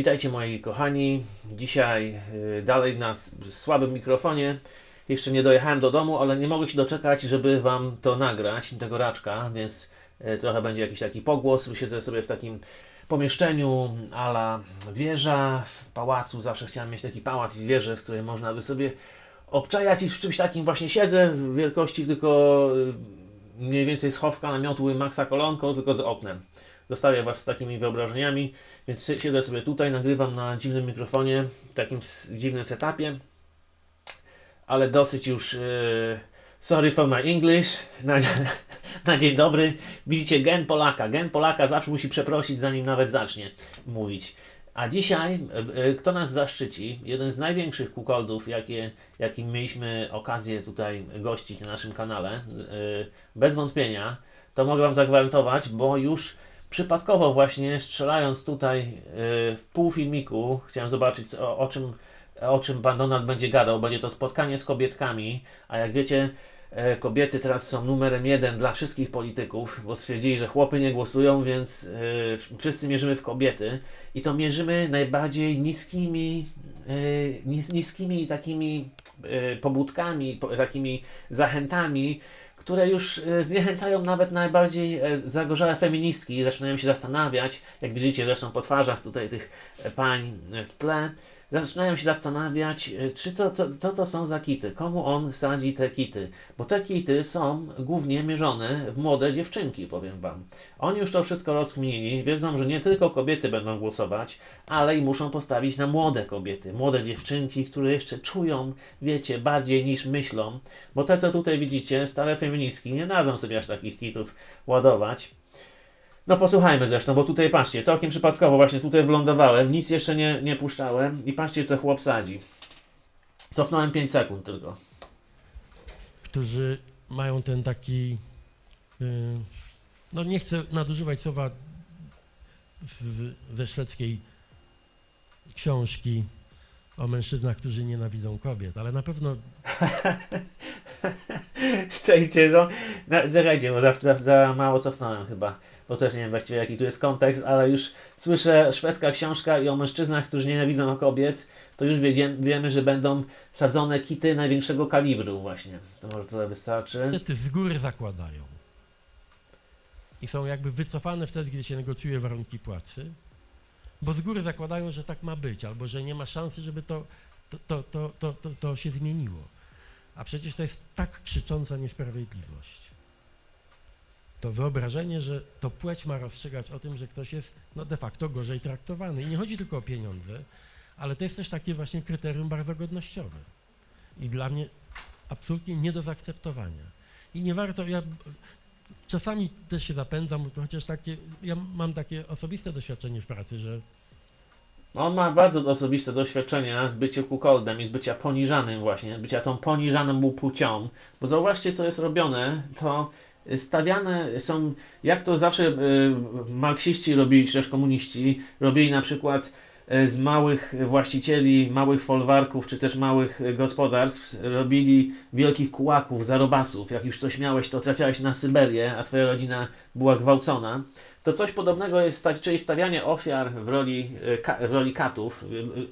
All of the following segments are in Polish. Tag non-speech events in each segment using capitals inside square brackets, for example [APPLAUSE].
Witajcie moi kochani. Dzisiaj y, dalej na słabym mikrofonie. Jeszcze nie dojechałem do domu, ale nie mogę się doczekać, żeby Wam to nagrać, tego raczka, więc y, trochę będzie jakiś taki pogłos. Siedzę sobie w takim pomieszczeniu ala wieża w pałacu. Zawsze chciałem mieć taki pałac i wieżę, w której można by sobie obczajać i w czymś takim właśnie siedzę w wielkości tylko y, mniej więcej schowka namiotu Maxa Kolonko, tylko z oknem. Zostawię Was z takimi wyobrażeniami, więc si- siedzę sobie tutaj, nagrywam na dziwnym mikrofonie, w takim dziwnym setupie, ale dosyć już y, sorry for my English, [LAUGHS] na, na dzień dobry. Widzicie gen Polaka, gen Polaka zawsze musi przeprosić zanim nawet zacznie mówić. A dzisiaj, y, y, kto nas zaszczyci? Jeden z największych kukoldów, jakie, jakim mieliśmy okazję tutaj gościć na naszym kanale, y, bez wątpienia, to mogę Wam zagwarantować, bo już przypadkowo właśnie strzelając tutaj y, w pół filmiku, chciałem zobaczyć o, o czym o czym pan Donald będzie gadał. Będzie to spotkanie z kobietkami, a jak wiecie, e, kobiety teraz są numerem jeden dla wszystkich polityków, bo stwierdzili, że chłopy nie głosują, więc e, wszyscy mierzymy w kobiety i to mierzymy najbardziej niskimi, e, nis, niskimi takimi pobudkami, po, takimi zachętami, które już e, zniechęcają nawet najbardziej e, zagorzałe feministki, zaczynają się zastanawiać, jak widzicie zresztą po twarzach tutaj tych e, pań w tle, zaczynają się zastanawiać, e, czy to, co, to są za kity, komu on wsadzi te kity, bo te kity są głównie mierzone w młode dziewczynki, powiem wam. Oni już to wszystko rozkminili, wiedzą, że nie tylko kobiety będą głosować, ale i muszą postawić na młode kobiety, młode dziewczynki, które jeszcze czują, wiecie, bardziej niż myślą, bo te, co tutaj widzicie, stare feministki, nie dadzą sobie aż takich kitów ładować. No posłuchajmy zresztą, bo tutaj patrzcie, całkiem przypadkowo właśnie tutaj wylądowałem, nic jeszcze nie, nie puszczałem i patrzcie co chłop sadzi. Cofnąłem 5 sekund tylko. którzy mają ten taki, y, no nie chcę nadużywać słowa z, ze szwedzkiej książki o mężczyznach, którzy nienawidzą kobiet, ale na pewno [LAUGHS] Szczęście, no. no bo za, za, za mało cofnąłem chyba. Bo też nie wiem właściwie jaki tu jest kontekst, ale już słyszę szwedzka książka i o mężczyznach, którzy nienawidzą kobiet, to już wiemy, że będą sadzone kity największego kalibru właśnie. To może tyle wystarczy. kobiety z góry zakładają i są jakby wycofane wtedy, gdy się negocjuje warunki płacy, bo z góry zakładają, że tak ma być, albo że nie ma szansy, żeby to, to, to, to, to się zmieniło. A przecież to jest tak krzycząca niesprawiedliwość. To wyobrażenie, że to płeć ma rozstrzygać o tym, że ktoś jest no de facto gorzej traktowany. I nie chodzi tylko o pieniądze, ale to jest też takie właśnie kryterium bardzo godnościowe. I dla mnie absolutnie nie do zaakceptowania. I nie warto, ja czasami też się zapędzam, chociaż takie, ja mam takie osobiste doświadczenie w pracy, że On ma bardzo osobiste doświadczenia z bycia kukoldem i z bycia poniżanym właśnie, bycia tą poniżaną mu płcią. Bo zauważcie, co jest robione, to stawiane są, jak to zawsze y, marksiści robili, czy też komuniści, robili na przykład y, z małych właścicieli, małych folwarków, czy też małych gospodarstw, robili wielkich kułaków, zarobasów. Jak już coś miałeś, to trafiałeś na Syberię, a twoja rodzina była gwałcona. To coś podobnego jest, sta- czyli stawianie ofiar w roli, ka, w roli katów,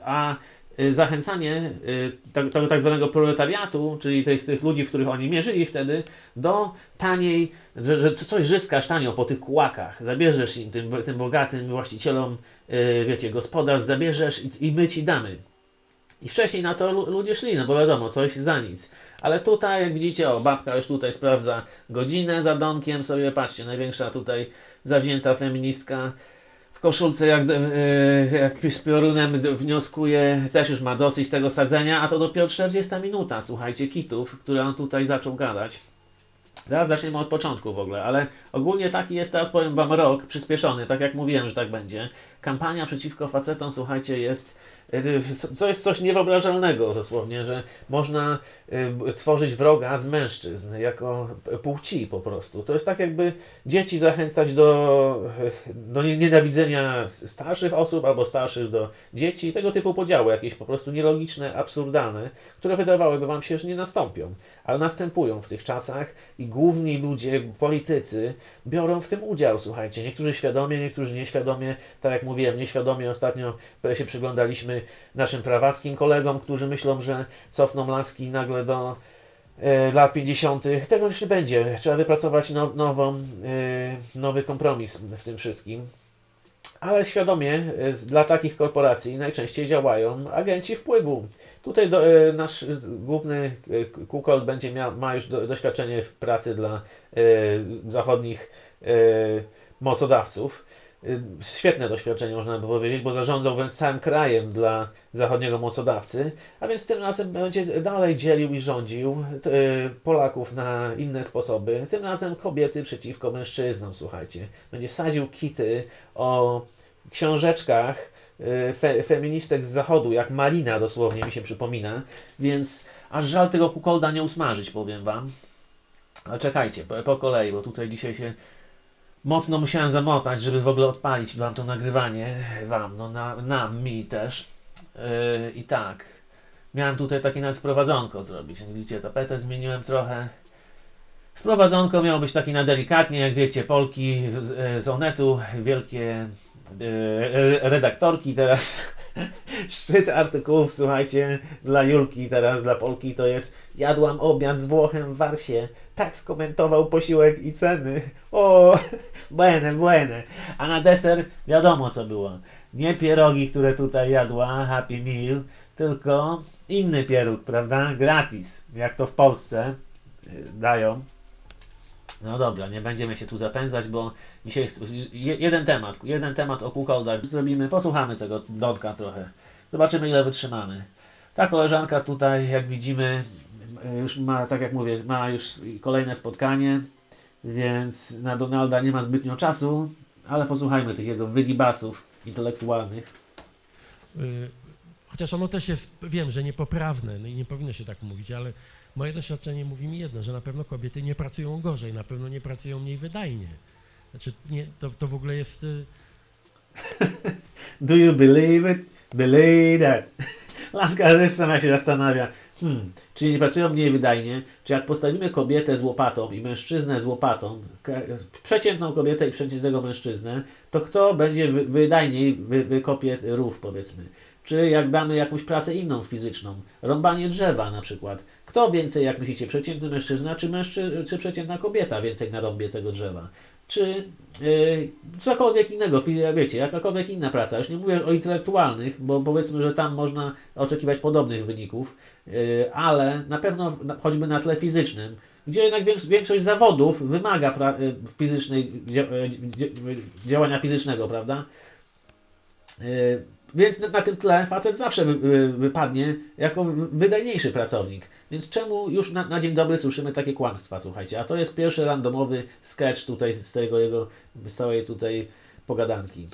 a zachęcanie y, tak- tego tak zwanego proletariatu, czyli tych, tych ludzi, w których oni mierzyli wtedy, do taniej, że, że coś zyskasz tanio po tych kułakach, zabierzesz im, tym, tym bogatym właścicielom, y, wiecie, gospodarstw, zabierzesz i, i my ci damy. I wcześniej na to lu- ludzie szli, no bo wiadomo, coś za nic. Ale tutaj, jak widzicie, o, babka już tutaj sprawdza godzinę za domkiem sobie, patrzcie, największa tutaj zawzięta feministka w koszulce jak, e, jak z piorunem wnioskuje, też już ma dosyć tego sadzenia, a to dopiero 40 minuta, słuchajcie, kitów, które on tutaj zaczął gadać. Teraz zaczniemy od początku w ogóle, ale ogólnie taki jest teraz, powiem wam, rok przyspieszony, tak jak mówiłem, że tak będzie. Kampania przeciwko facetom, słuchajcie, jest to jest coś niewyobrażalnego dosłownie, że można y, tworzyć wroga z mężczyzn jako płci po prostu. To jest tak jakby dzieci zachęcać do, y, do nie- nienawidzenia starszych osób albo starszych do dzieci. Tego typu podziały jakieś po prostu nielogiczne, absurdalne, które wydawałyby wam się, że nie nastąpią, ale następują w tych czasach i główni ludzie, politycy biorą w tym udział, słuchajcie. Niektórzy świadomie, niektórzy nieświadomie, tak jak mówiłem, nieświadomie ostatnio się przyglądaliśmy naszym prawackim kolegom, którzy myślą, że cofną laski nagle do e, lat 50. Tego nie będzie. Trzeba wypracować now, nową, e, nowy kompromis w tym wszystkim. Ale świadomie e, dla takich korporacji najczęściej działają agenci wpływu. Tutaj do, nasz główny Kukold będzie miał, ma już do, doświadczenie w pracy dla zachodnich mocodawców. E, Świetne doświadczenie można by powiedzieć, bo zarządzał wręcz całym krajem dla zachodniego mocodawcy, a więc tym razem będzie dalej dzielił i rządził e, Polaków na inne sposoby. Tym razem kobiety przeciwko mężczyznom, słuchajcie. Będzie sadził kity o książeczkach e, fe, feministek z zachodu, jak Malina dosłownie mi się przypomina, więc aż żal tego kukolda nie usmażyć, powiem wam. Ale czekajcie, po, po kolei, bo tutaj dzisiaj się mocno musiałem zamotać, żeby w ogóle odpalić wam to nagrywanie, wam, no na, mi też. Yy, I tak, miałem tutaj takie nawet wprowadzonko zrobić. Jak widzicie, tapetę zmieniłem trochę. Wprowadzonko miało być takie na delikatnie, jak wiecie, Polki z, z Onetu, wielkie yy, redaktorki teraz. Szczyt artykułów, słuchajcie, dla Julki teraz, dla Polki to jest jadłam obiad z Włochem w Warsie. Tak skomentował posiłek i ceny. O, błene, błene. A na deser wiadomo co było. Nie pierogi, które tutaj jadła, Happy Meal, tylko inny pieróg, prawda? Gratis, jak to w Polsce y, dają. No dobra, nie będziemy się tu zapędzać, bo dzisiaj jeden temat, jeden temat o kukoldach zrobimy, posłuchamy tego Dodka trochę. Zobaczymy ile wytrzymamy. Ta koleżanka tutaj, jak widzimy, już ma, tak jak mówię, ma już kolejne spotkanie, więc na Donalda nie ma zbytnio czasu, ale posłuchajmy tych jego wygibasów intelektualnych. Y, Chociaż ono też jest, wiem, że niepoprawne no i nie powinno się tak mówić, ale moje doświadczenie mówi mi jedno, że na pewno kobiety nie pracują gorzej, na pewno nie pracują mniej wydajnie. Znaczy, nie, to, to w ogóle jest. y, Do you believe it? Believe that. Laska też sama się zastanawia. Hmm, czyli nie pracują mniej wydajnie? Czy jak postawimy kobietę z łopatą i mężczyznę z łopatą, przeciętną kobietę i przeciętnego mężczyznę, to kto będzie wy- wydajniej wy- wykopie rów, powiedzmy? Czy jak damy jakąś pracę inną fizyczną, rąbanie drzewa na przykład, kto więcej, jak myślicie, przeciętny mężczyzna czy, mężczy- czy przeciętna kobieta więcej narąbie tego drzewa? Czy yy, cokolwiek innego, wiecie, jakakolwiek inna praca. Już nie mówię o intelektualnych, bo powiedzmy, że tam można oczekiwać podobnych wyników, yy, ale na pewno choćby na tle fizycznym, gdzie jednak więks- większość zawodów wymaga yy, fizycznej, yy, dzia- działania fizycznego, prawda? Yy, Więc na, tym tle facet zawsze wy, wy, wypadnie jako wy- wydajniejszy pracownik. Więc czemu już na, na dzień dobry słyszymy takie kłamstwa, słuchajcie? A to jest pierwszy randomowy sketch tutaj z tego jego, z całej tutaj pogadanki.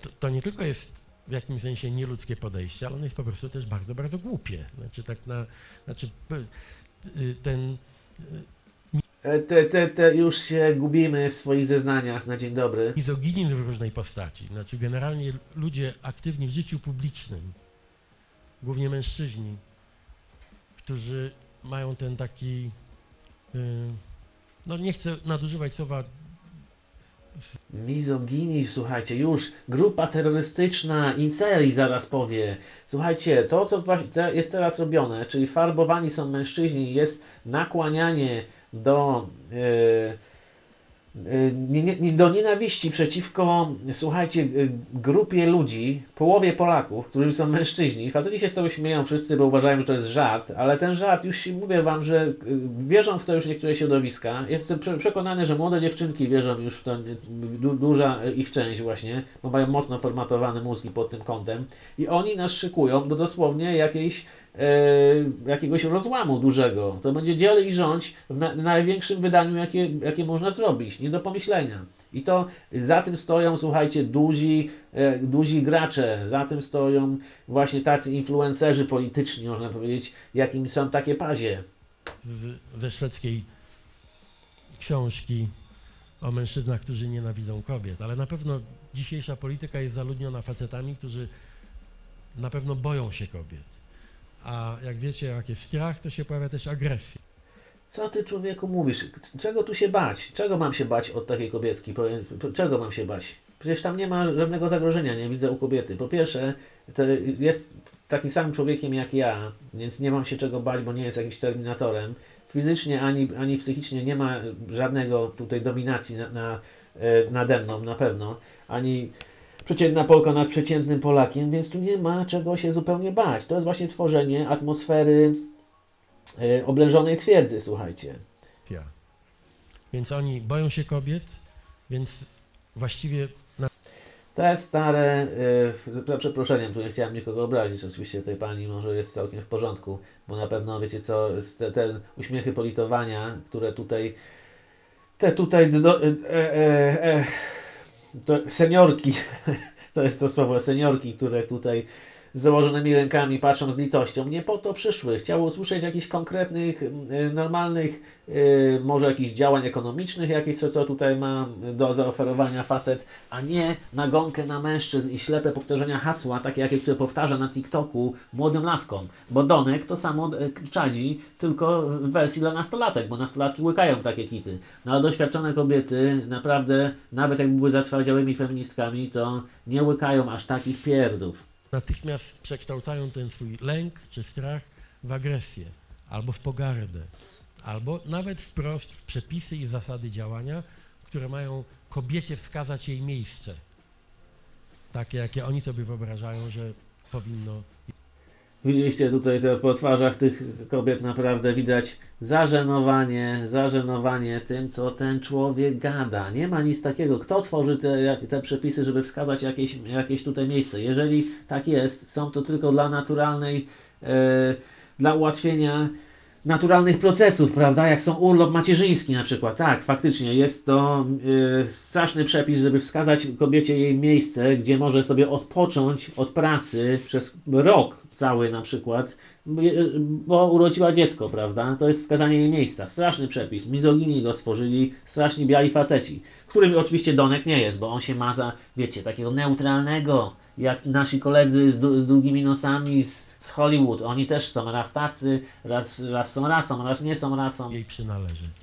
To, to nie tylko jest w jakimś sensie nieludzkie podejście, ale ono jest po prostu też bardzo, bardzo głupie. Znaczy tak na, znaczy y, ten, E, Te, te, te już się gubimy w swoich zeznaniach na dzień dobry. mizoginizm w różnej postaci. Znaczy generalnie ludzie aktywni w życiu publicznym, głównie mężczyźni, którzy mają ten taki, y, no nie chcę nadużywać słowa Mizogini, słuchajcie, już grupa terrorystyczna, inceli zaraz powie. Słuchajcie, to co jest teraz robione, czyli farbowani są mężczyźni, jest nakłanianie do, e, e, do nienawiści przeciwko, słuchajcie, e, grupie ludzi, połowie Polaków, którzy są mężczyźni. Faceci się z tego śmieją wszyscy, bo uważają, że to jest żart, ale ten żart, już mówię wam, że wierzą w to już niektóre środowiska. Jestem prze- przekonany, że młode dziewczynki wierzą już w to, du, duża ich część właśnie, bo mają mocno formatowane mózgi pod tym kątem i oni nas szykują do dosłownie jakiejś jakiegoś rozłamu dużego. To będzie dziel i rządź w na, największym wydaniu, jakie, jakie można zrobić. Nie do pomyślenia. I to za tym stoją, słuchajcie, duzi, e, duzi gracze. Za tym stoją właśnie tacy influencerzy polityczni, można powiedzieć, jakim są takie pazie. z, ze szwedzkiej książki o mężczyznach, którzy nienawidzą kobiet, ale na pewno dzisiejsza polityka jest zaludniona facetami, którzy na pewno boją się kobiet. A jak wiecie, jak jest strach, to się pojawia też agresja. Co ty człowieku mówisz? Czego tu się bać? Czego mam się bać od takiej kobietki? Czego mam się bać? Przecież tam nie ma żadnego zagrożenia, nie widzę u kobiety. Po pierwsze, jest takim samym człowiekiem jak ja, więc nie mam się czego bać, bo nie jest jakimś terminatorem. Fizycznie ani, ani psychicznie nie ma żadnego tutaj dominacji na, na, e, nade mną, na pewno. Ani przeciętna Polka nad przeciętnym Polakiem, więc tu nie ma czego się zupełnie bać. To jest właśnie tworzenie atmosfery e, oblężonej twierdzy, słuchajcie. Ja. Więc oni boją się kobiet, więc właściwie Te stare, y, za przeproszeniem, tu nie chciałem nikogo obrazić, oczywiście tej pani może jest całkiem w porządku, bo na pewno wiecie co, te, te uśmiechy politowania, które tutaj, te tutaj, do, e, e, e, to seniorki, [LAUGHS] to jest to słowo, seniorki, które tutaj z założonymi rękami patrzą z litością, nie po to przyszły. Chciały usłyszeć jakichś konkretnych, y, normalnych, y, może jakichś działań ekonomicznych, jakieś co, tutaj ma do zaoferowania facet, a nie nagonkę na mężczyzn i ślepe powtórzenia hasła, takie jakie które powtarza na TikToku młodym laskom. Bo Donek to samo e, czadzi, tylko w wersji dla nastolatek, bo nastolatki łykają takie kity. No ale doświadczone kobiety naprawdę, nawet jak były zatrwadziałymi feministkami, to nie łykają aż takich pierdów. Natychmiast przekształcają ten swój lęk czy strach w agresję, albo w pogardę, albo nawet wprost w przepisy i zasady działania, które mają kobiecie wskazać jej miejsce. Takie, jakie oni sobie wyobrażają, że powinno. Widzieliście tutaj te, po twarzach tych kobiet naprawdę widać zażenowanie, zażenowanie tym, co ten człowiek gada. Nie ma nic takiego. Kto tworzy te, te przepisy, żeby wskazać jakieś, jakieś tutaj miejsce? Jeżeli tak jest, są to tylko dla naturalnej, e, dla ułatwienia naturalnych procesów, prawda? Jak są urlop macierzyński na przykład. Tak, faktycznie jest to e, straszny przepis, żeby wskazać kobiecie jej miejsce, gdzie może sobie odpocząć od pracy przez rok cały na przykład, bo- bo urodziła dziecko, prawda? To jest wskazanie jej miejsca. Straszny przepis. Mizogini go stworzyli straszni biali faceci, którym oczywiście Donek nie jest, bo on się ma za, wiecie, takiego neutralnego, jak nasi koledzy z, z długimi nosami z, z Hollywood. Oni też są raz tacy, raz, raz są rasą, raz nie są rasą. jej przynależeć.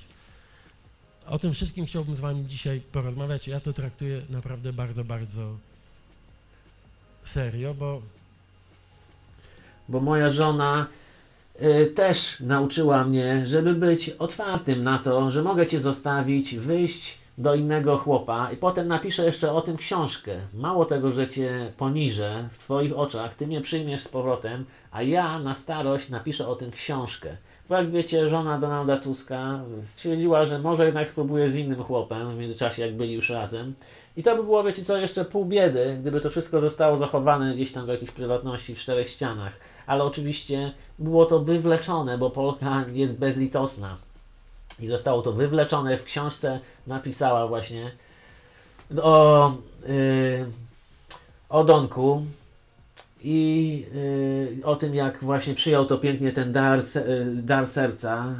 O tym wszystkim chciałbym z Wami dzisiaj porozmawiać. Ja to traktuję naprawdę bardzo, bardzo serio, bo bo moja żona y, też nauczyła mnie, żeby być otwartym na to, że mogę cię zostawić, wyjść do innego chłopa i potem napiszę jeszcze o tym książkę. Mało tego, że cię poniżę w twoich oczach, ty mnie przyjmiesz z powrotem, a ja na starość napiszę o tym książkę. Bo jak wiecie, żona Donalda Tuska stwierdziła, że może jednak spróbuje z innym chłopem w międzyczasie, jak byli już razem. I to by było, wiecie co, jeszcze pół biedy, gdyby to wszystko zostało zachowane gdzieś tam w jakiejś prywatności w czterech ścianach. Ale oczywiście było to wywleczone, bo Polka jest bezlitosna. I zostało to wywleczone w książce, napisała właśnie o, yy, o Donku i yy, o tym, jak właśnie przyjął to pięknie ten dar, yy, dar serca,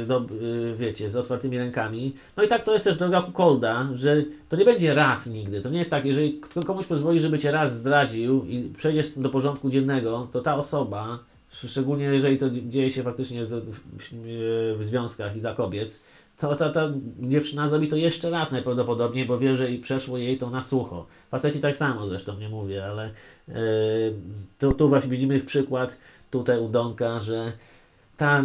yy, do, yy, wiecie, z otwartymi rękami. No i tak to jest też droga Kukolda, że to nie będzie raz nigdy. To nie jest tak, jeżeli komuś pozwoli, żeby cię raz zdradził i przejdziesz do porządku dziennego, to ta osoba, sz- szczególnie jeżeli to dzie- dzieje się faktycznie w, w, w związkach i dla kobiet, to ta, ta dziewczyna zrobi to jeszcze raz najprawdopodobniej, bo wie, że przeszło jej to na sucho. Faceci tak samo zresztą nie mówię, ale yy, tu, tu właśnie widzimy przykład tutaj u Donka, że ta,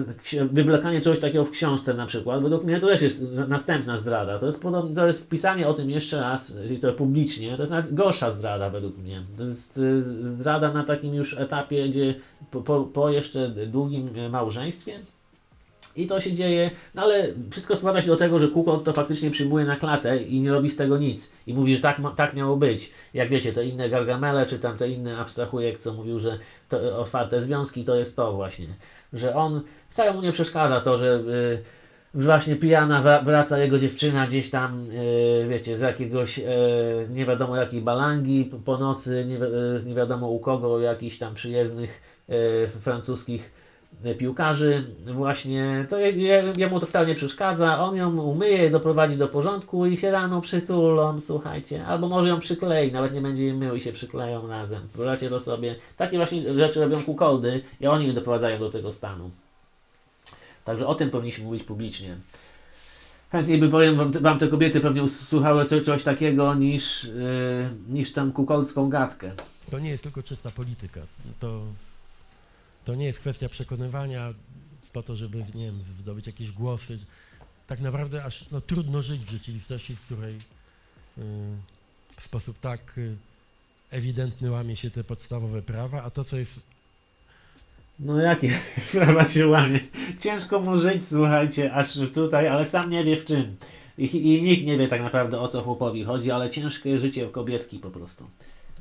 wywlekanie czegoś takiego w książce na przykład, według mnie to też jest na- następna zdrada. To jest, podobne, to jest wpisanie o tym jeszcze raz, i to publicznie, to jest nawet gorsza zdrada według mnie. To jest y, zdrada na takim już etapie, gdzie po, po, jeszcze długim małżeństwie. I to się dzieje, no ale wszystko składa się do tego, że Kukon to faktycznie przyjmuje na klatę i nie robi z tego nic. I mówi, że tak, tak miało być. Jak wiecie, te inne Gargamele, czy tam te inne abstrahujek, co mówił, że to otwarte związki to jest to właśnie. Że on, wcale mu nie przeszkadza to, że y, właśnie pijana wra- wraca jego dziewczyna gdzieś tam, y, wiecie, z jakiegoś y, nie wiadomo jakiej balangi po- nocy, nie, nie wiadomo u kogo, jakichś tam przyjezdnych francuskich piłkarzy właśnie, to je, je, jemu to wcale nie przeszkadza, on ją umyje, doprowadzi do porządku i się rano przytulą, słuchajcie, albo może ją przyklei, nawet nie będzie jej mył i się przykleją razem, wyobraźcie to sobie, takie właśnie rzeczy robią kukoldy i oni je doprowadzają do tego stanu. Także o tym powinniśmy mówić publicznie. Chętniej by powiem wam, wam te kobiety pewnie us- słuchały co- czegoś takiego niż, yy, niż tam kukolską gadkę. To nie jest tylko czysta polityka. To, to nie jest kwestia przekonywania po to, żeby, nie wiem, zdobyć jakieś głosy. Tak naprawdę aż no, trudno żyć w rzeczywistości, w której y, w sposób tak y, ewidentny łamie się te podstawowe prawa, a to, co jest No jakie [LAUGHS] prawa się łamie? Ciężko mu żyć, słuchajcie, aż tutaj, ale sam nie wie w czym. I, I nikt nie wie tak naprawdę o co chłopowi chodzi, ale ciężkie życie kobietki po prostu.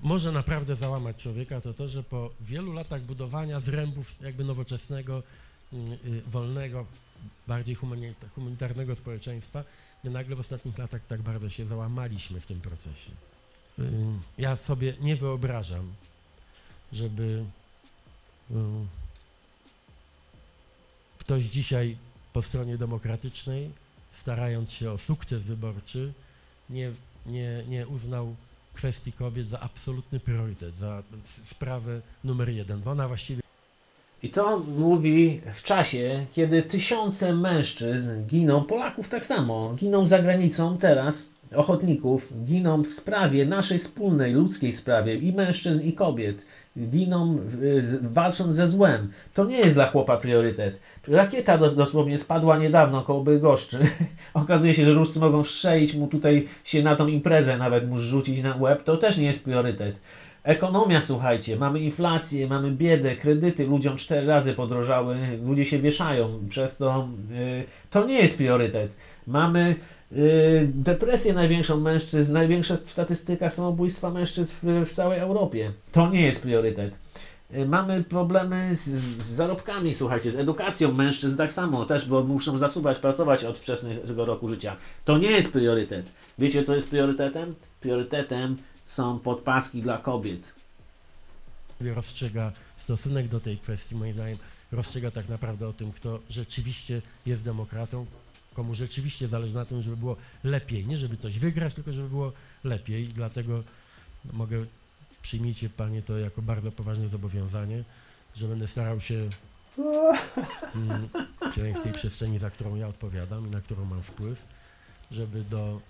Może naprawdę załamać człowieka, to to, że po wielu latach budowania zrębów jakby nowoczesnego, y, y, wolnego, bardziej humanita- humanitarnego społeczeństwa, my nagle w ostatnich latach tak bardzo się załamaliśmy w tym procesie. Y, Ja sobie nie wyobrażam, żeby y, ktoś dzisiaj po stronie demokratycznej, starając się o sukces wyborczy, nie, nie, nie uznał kwestii kobiet za absolutny priorytet, za sprawę numer jeden, bo ona właściwie I to mówi w czasie, kiedy tysiące mężczyzn giną, Polaków tak samo, giną za granicą teraz, ochotników, giną w sprawie naszej wspólnej, ludzkiej sprawie i mężczyzn i kobiet. Giną walcząc ze złem. To nie jest dla chłopa priorytet. Rakieta dos- dosłownie spadła niedawno koło Bydgoszczy. [LAUGHS] Okazuje się, że Ruscy mogą strzelić mu tutaj się na tą imprezę, nawet mu rzucić na łeb. To też nie jest priorytet. Ekonomia, słuchajcie, mamy inflację, mamy biedę, kredyty ludziom cztery razy podrożały, ludzie się wieszają, przez to y, to nie jest priorytet. Mamy y, depresję największą mężczyzn, największe w statystykach samobójstwa mężczyzn w, w całej Europie. To nie jest priorytet. Y, Mamy problemy z, z zarobkami, słuchajcie, z edukacją mężczyzn tak samo też, bo muszą zasuwać, pracować od wczesnego roku życia. To nie jest priorytet. Wiecie, co jest priorytetem? Priorytetem są podpaski dla kobiet. rozstrzyga stosunek do tej kwestii, moim zdaniem, rozstrzyga tak naprawdę o tym, kto rzeczywiście jest demokratą, komu rzeczywiście zależy na tym, żeby było lepiej. Nie żeby coś wygrać, tylko żeby było lepiej. Dlatego mogę, przyjmijcie Panie to jako bardzo poważne zobowiązanie, że będę starał się mm, w tej przestrzeni, za którą ja odpowiadam i na którą mam wpływ, żeby do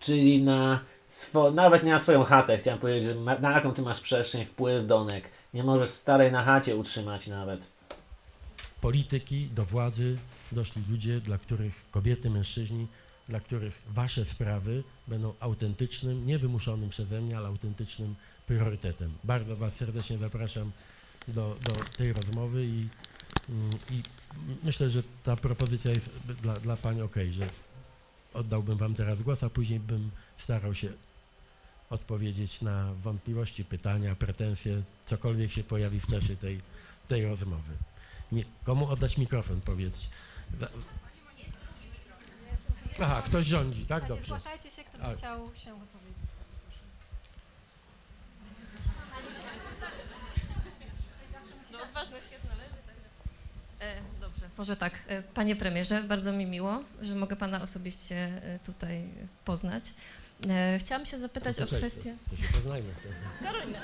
Czyli na swo, nawet nie na swoją chatę, chciałem powiedzieć, że na jaką ty masz przestrzeń, wpływ, Donek. Nie możesz starej na chacie utrzymać nawet. polityki, do władzy doszli ludzie, dla których kobiety, mężczyźni, dla których wasze sprawy będą autentycznym, nie wymuszonym przeze mnie, ale autentycznym priorytetem. Bardzo was serdecznie zapraszam do, do tej rozmowy i, mm, i myślę, że ta propozycja jest dla, dla pani ok, że oddałbym wam teraz głos, a później bym starał się odpowiedzieć na wątpliwości, pytania, pretensje, cokolwiek się pojawi w czasie tej, tej rozmowy. Nie, komu oddać mikrofon, powiedz. Aha, ktoś rządzi, tak? Dobrze. Zgłaszajcie się, kto by A. chciał się wypowiedzieć. Bardzo proszę. No odważność się należy. Dobrze, może tak. E, Panie premierze, bardzo mi miło, że mogę pana osobiście e, tutaj poznać. E, chciałam się zapytać o kwestię... To, to się poznajmy. Karolina.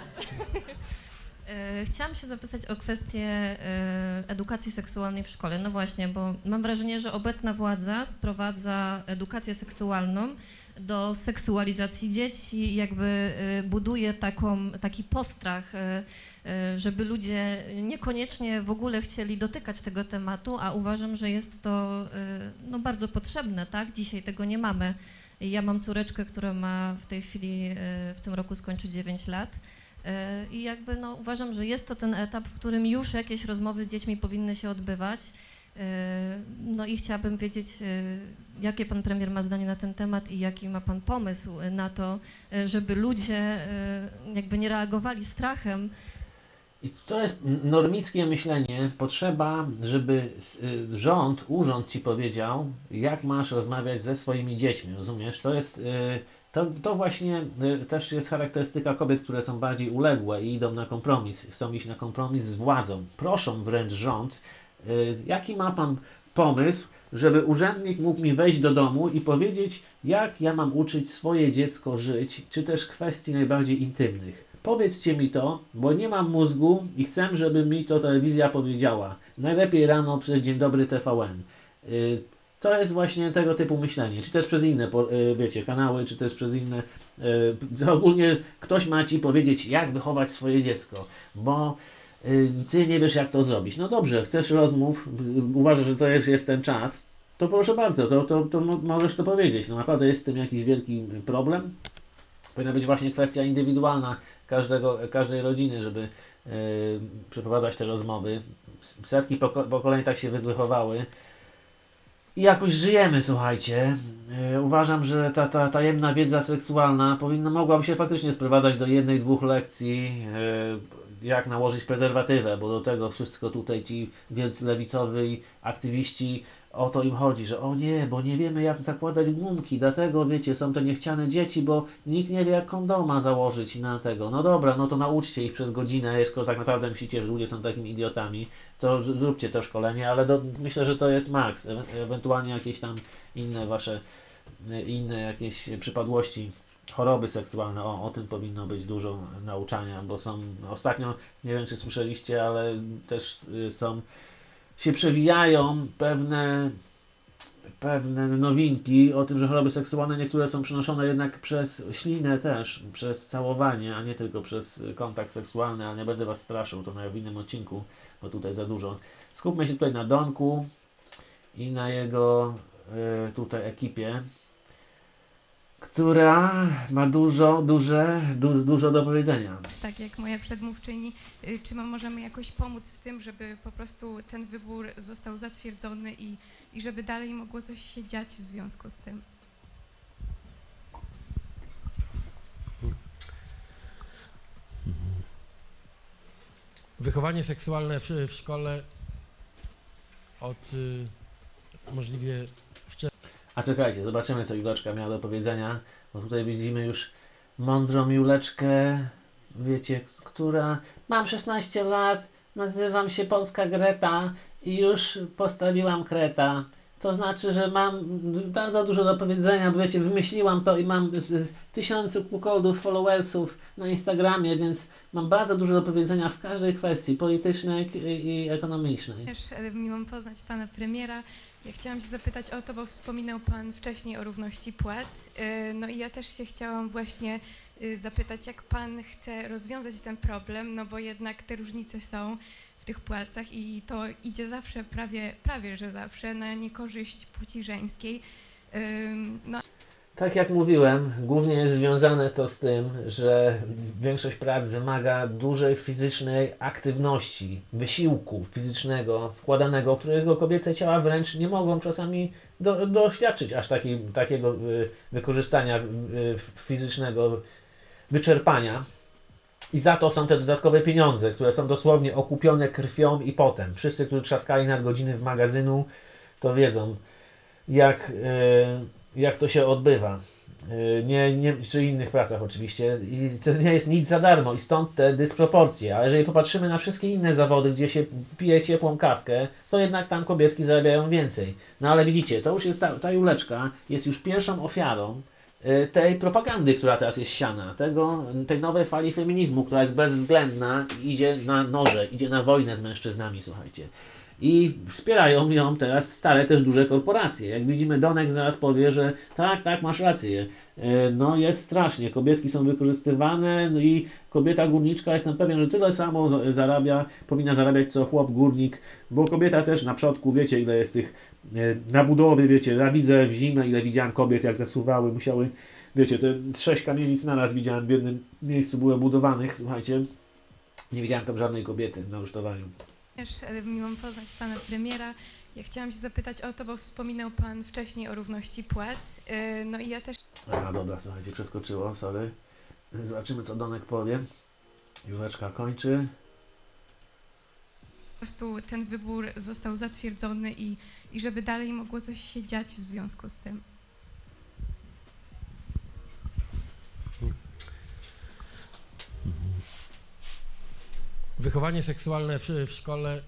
Chciałam się zapytać o kwestię edukacji seksualnej w szkole. No właśnie, bo mam wrażenie, że obecna władza sprowadza edukację seksualną do seksualizacji dzieci, jakby buduje taką, taki postrach, żeby ludzie niekoniecznie w ogóle chcieli dotykać tego tematu, a uważam, że jest to e, no, bardzo potrzebne, tak? Dzisiaj tego nie mamy. Ja mam córeczkę, która ma w tej chwili, e, w tym roku skończy 9 lat. E, I jakby no, uważam, że jest to ten etap, w którym już jakieś rozmowy z dziećmi powinny się odbywać. E, No i chciałabym wiedzieć, e, jakie pan premier ma zdanie na ten temat i jaki ma pan pomysł na to, e, żeby ludzie e, jakby nie reagowali strachem. I to jest normickie myślenie. Potrzeba, żeby y, rząd, urząd ci powiedział, jak masz rozmawiać ze swoimi dziećmi. Rozumiesz? To jest. y, To, to właśnie y, też jest charakterystyka kobiet, które są bardziej uległe i idą na kompromis. Chcą iść na kompromis z władzą. Proszą wręcz rząd, jaki ma pan pomysł, żeby urzędnik mógł mi wejść do domu i powiedzieć, jak ja mam uczyć swoje dziecko żyć, czy też kwestii najbardziej intymnych. Powiedzcie mi to, bo nie mam mózgu i chcę, żeby mi to telewizja powiedziała. Najlepiej rano przez Dzień Dobry TVN. Y, To jest właśnie tego typu myślenie, czy też przez inne, y, wiecie, kanały, czy też przez inne. y, Ogólnie ktoś ma ci powiedzieć, jak wychować swoje dziecko, bo ty nie wiesz, jak to zrobić. No dobrze, chcesz rozmów, uważasz, że to już jest ten czas, to proszę bardzo, to, to, to mo- możesz to powiedzieć. No naprawdę jest z tym jakiś wielki problem. Powinna być właśnie kwestia indywidualna każdego, każdej rodziny, żeby y, przeprowadzać te rozmowy. Setki poko- pokoleń tak się wychowały. I jakoś żyjemy, słuchajcie. E, Uważam, że ta, ta tajemna wiedza seksualna powinna, mogłaby się faktycznie sprowadzać do jednej, dwóch lekcji, e, jak nałożyć prezerwatywę, bo do tego wszystko tutaj ci wielcy lewicowi aktywiści, o to im chodzi, że o nie, bo nie wiemy jak zakładać gumki, dlatego wiecie, są te niechciane dzieci, bo nikt nie wie jak kondoma założyć na tego. No dobra, no to nauczcie ich przez godzinę, skoro tak naprawdę myślicie, że ludzie są takimi idiotami, to zróbcie to szkolenie, ale do, myślę, że to jest maks. Ewe- Ewentualnie jakieś tam inne wasze, e, inne jakieś przypadłości, choroby seksualne, o, o tym powinno być dużo nauczania, bo są, ostatnio, nie wiem czy słyszeliście, ale też y, są, się przewijają pewne pewne nowinki o tym, że choroby seksualne niektóre są przenoszone jednak przez ślinę też, przez całowanie, a nie tylko przez kontakt seksualny, ale nie będę was straszył, to na w innym odcinku, bo tutaj za dużo. Skupmy się tutaj na Donku i na jego y, tutaj ekipie, która ma dużo, duże, du, dużo do powiedzenia. tak jak moja przedmówczyni, y, czy my możemy jakoś pomóc w tym, żeby po prostu ten wybór został zatwierdzony i, i żeby dalej mogło coś się dziać w związku z tym? Wychowanie seksualne w, w szkole od y, możliwie A czekajcie, zobaczymy co Juleczka miała do powiedzenia, bo tutaj widzimy już mądrą Juleczkę, wiecie, która mam 16 lat, nazywam się Polska Greta i już postawiłam kreta. To znaczy, że mam bardzo dużo do powiedzenia, bo wiecie, wymyśliłam to i mam tysiące kukodów, followersów na Instagramie, więc mam bardzo dużo do powiedzenia w każdej kwestii politycznej i, ekonomicznej. Też e, miło poznać pana premiera. Ja chciałam się zapytać o to, bo wspominał pan wcześniej o równości płac. Y, No i ja też się chciałam właśnie y, zapytać, jak pan chce rozwiązać ten problem, no bo jednak te różnice są w tych płacach i to idzie zawsze, prawie, prawie że zawsze, na niekorzyść płci żeńskiej. No Tak jak mówiłem, głównie jest związane to z tym, że większość prac wymaga dużej fizycznej aktywności, wysiłku fizycznego wkładanego, którego kobiece ciała wręcz nie mogą czasami do, doświadczyć aż taki, takiego y, wykorzystania y, fizycznego, wyczerpania. I za to są te dodatkowe pieniądze, które są dosłownie okupione krwią i potem. Wszyscy, którzy trzaskali nadgodziny w magazynu, to wiedzą, jak, e, jak to się odbywa. E, Nie, nie, czy innych pracach oczywiście. I to nie jest nic za darmo i stąd te dysproporcje. Ale jeżeli popatrzymy na wszystkie inne zawody, gdzie się pije ciepłą kawkę, to jednak tam kobietki zarabiają więcej. No ale widzicie, to już jest ta, ta Juleczka jest już pierwszą ofiarą tej propagandy, która teraz jest siana, tego, tej nowej fali feminizmu, która jest bezwzględna i idzie na noże, idzie na wojnę z mężczyznami, słuchajcie. I wspierają ją teraz stare też duże korporacje. Jak widzimy, Donek zaraz powie, że tak, tak, masz rację. E, No jest strasznie, kobietki są wykorzystywane no i kobieta górniczka, jestem pewien, że tyle samo za- zarabia, powinna zarabiać co chłop górnik, bo kobieta też na przodku, wiecie ile jest tych na budowie, wiecie, ja widzę w zimę, ile widziałem kobiet, jak zasuwały, musiały, wiecie, te sześć kamienic naraz widziałem w jednym miejscu były budowanych, słuchajcie, nie widziałem tam żadnej kobiety na rusztowaniu. też e, miło poznać pana premiera. Ja chciałam się zapytać o to, bo wspominał pan wcześniej o równości płac. Y, No i ja też A, dobra, słuchajcie, przeskoczyło, sorry. Zobaczymy, co Donek powie. Juleczka kończy. Prostu ten wybór został zatwierdzony i, i żeby dalej mogło coś się dziać w związku z tym. wychowanie seksualne w, w szkole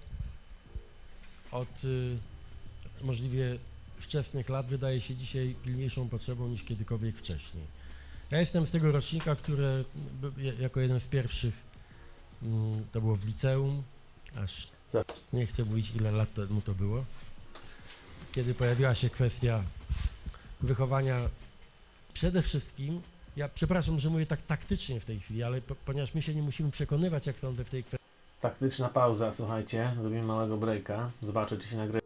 od y, możliwie wczesnych lat wydaje się dzisiaj pilniejszą potrzebą niż kiedykolwiek wcześniej. Ja jestem z tego rocznika, który jako jeden z pierwszych, mm, to było w liceum, aż. Nie chcę mówić ile lat temu to było, kiedy pojawiła się kwestia wychowania przede wszystkim, ja przepraszam, że mówię tak taktycznie w tej chwili, ale po, ponieważ my się nie musimy przekonywać, jak sądzę, w tej kwestii, Taktyczna pauza, słuchajcie. Robimy małego breaka. Zobaczę, czy się nagrywa.